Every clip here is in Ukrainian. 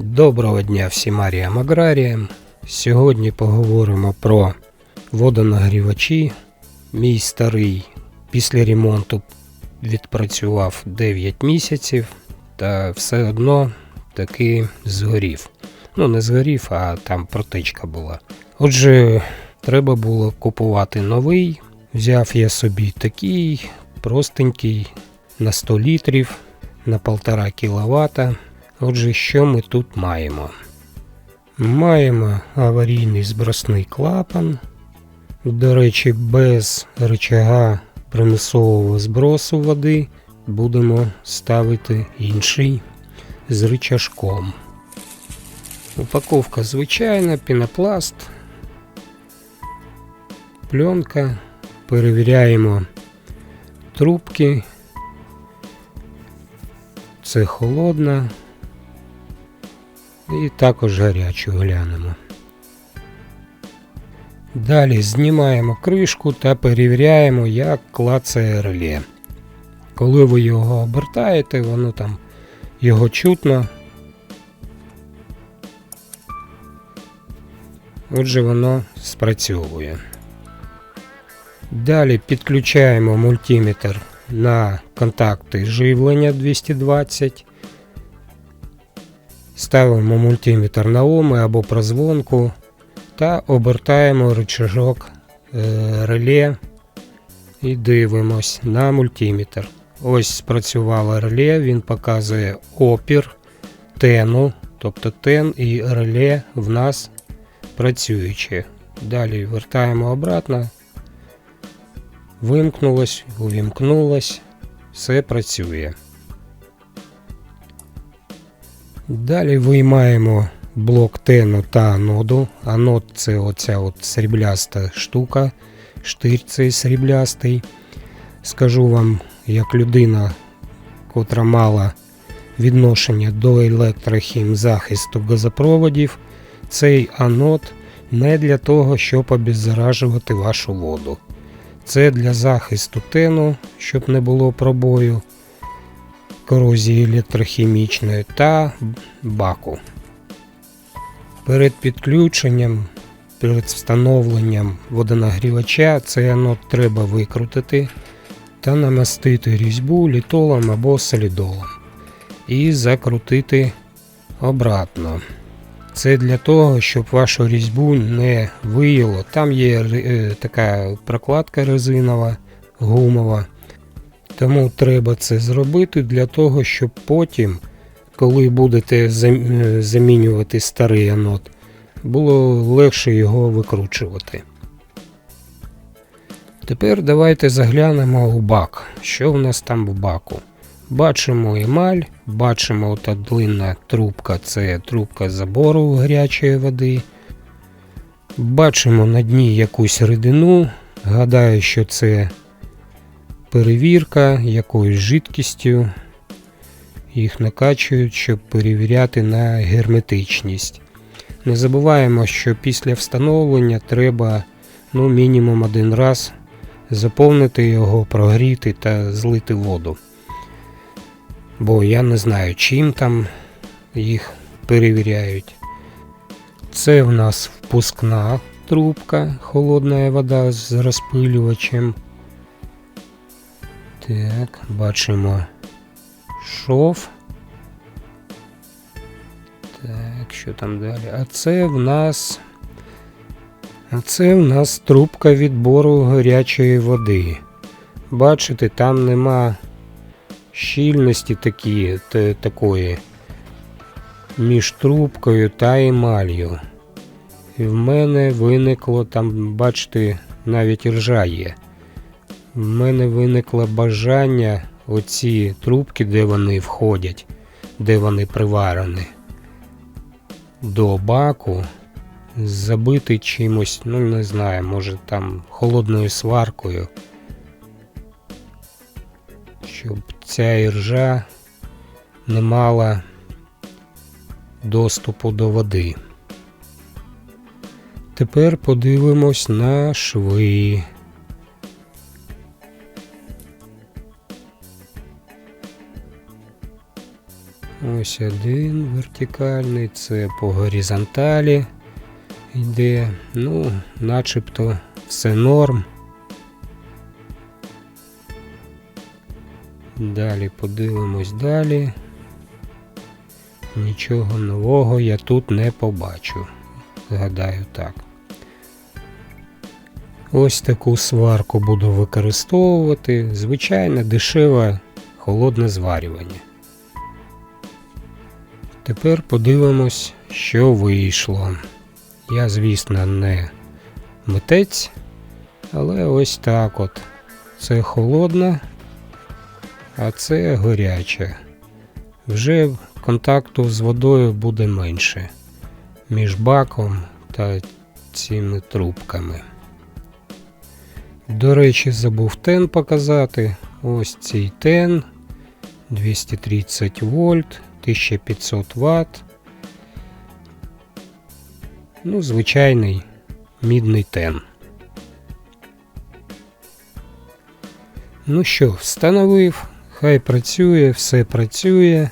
Доброго дня всім аріям аграріям. Сьогодні поговоримо про водонагрівачі. Мій старий після ремонту відпрацював 9 місяців та все одно таки згорів. Ну, не згорів, а там протичка була. Отже, треба було купувати новий. Взяв я собі такий простенький на 100 літрів на 1,5 кВт. Отже, що ми тут маємо? Маємо аварійний збросний клапан. До речі, без рычага примусового збросу води будемо ставити інший з рычажком. Упаковка звичайна, пінопласт, пленка. Перевіряємо трубки. Це холодна. І також гарячу глянемо. Далі знімаємо кришку та перевіряємо, як клацає реле. Коли ви його обертаєте, воно там його чутно. Отже, воно спрацьовує. Далі підключаємо мультиметр на контакти живлення 220. Ставимо мультиметр на оми або прозвонку та обертаємо рычажок е, реле і дивимось на мультиметр. Ось спрацювало реле, він показує опір тену, тобто тен і реле в нас працюючі. Далі вертаємо обратно. Вимкнулось, увімкнулось, все працює. Далі виймаємо блок тену та аноду. Анод це оця от срібляста штука, штир цей сріблястий. Скажу вам, як людина, котра мала відношення до електрохім захисту газопроводів, цей анод не для того, щоб обеззаражувати вашу воду. Це для захисту тену, щоб не було пробою корозії електрохімічної та баку. Перед підключенням, перед встановленням водонагрівача цей анод треба викрутити та намастити різьбу літолом або солідолом і закрутити обратно. Це для того, щоб вашу різьбу не виїло. Там є е, така прокладка резинова, гумова. Тому треба це зробити для того, щоб потім, коли будете е, замінювати старий анод, було легше його викручувати. Тепер давайте заглянемо у бак. Що в нас там в баку? Бачимо емаль, бачимо ота длинна трубка, це трубка забору гарячої води. Бачимо на дні якусь рідину. Гадаю, що це перевірка якоюсь жидкістю. Їх накачують, щоб перевіряти на герметичність. Не забуваємо, що після встановлення треба ну, мінімум один раз заповнити його, прогріти та злити воду. Бо я не знаю, чим там їх перевіряють. Це в нас впускна трубка, холодна вода з розпилювачем. Так, бачимо шов. Так, що там далі? А це в нас. А це в нас трубка відбору гарячої води. Бачите, там нема щільності такі, та, такої між трубкою та емалью. І в мене виникло там, бачите, навіть ржа є. В мене виникло бажання оці трубки, де вони входять, де вони приварені до баку, забити чимось, ну не знаю, може там холодною сваркою, щоб ця іржа не мала доступу до води. Тепер подивимось на шви. Ось один вертикальний, це по горизонталі йде. Ну, начебто все норм. Далі подивимось далі. Нічого нового я тут не побачу. Згадаю так. Ось таку сварку буду використовувати. Звичайне дешеве холодне зварювання. Тепер подивимось, що вийшло. Я, звісно, не митець, але ось так от. Це холодне, а це гаряче. Вже контакту з водою буде менше між баком та цими трубками. До речі, забув тен показати. Ось цей тен 230 вольт, 1500 Вт. Ну, звичайний мідний тен. Ну що, встановив, хай працює, все працює.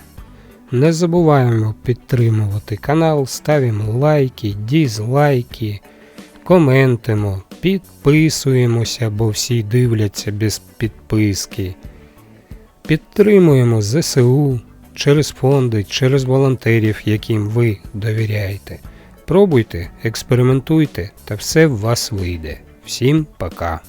Не забуваємо підтримувати канал, ставимо лайки, дізлайки, коментимо, підписуємося, бо всі дивляться без підписки. Підтримуємо ЗСУ через фонди, через волонтерів, яким ви довіряєте. Пробуйте, експериментуйте, та все в вас вийде. Всім пока!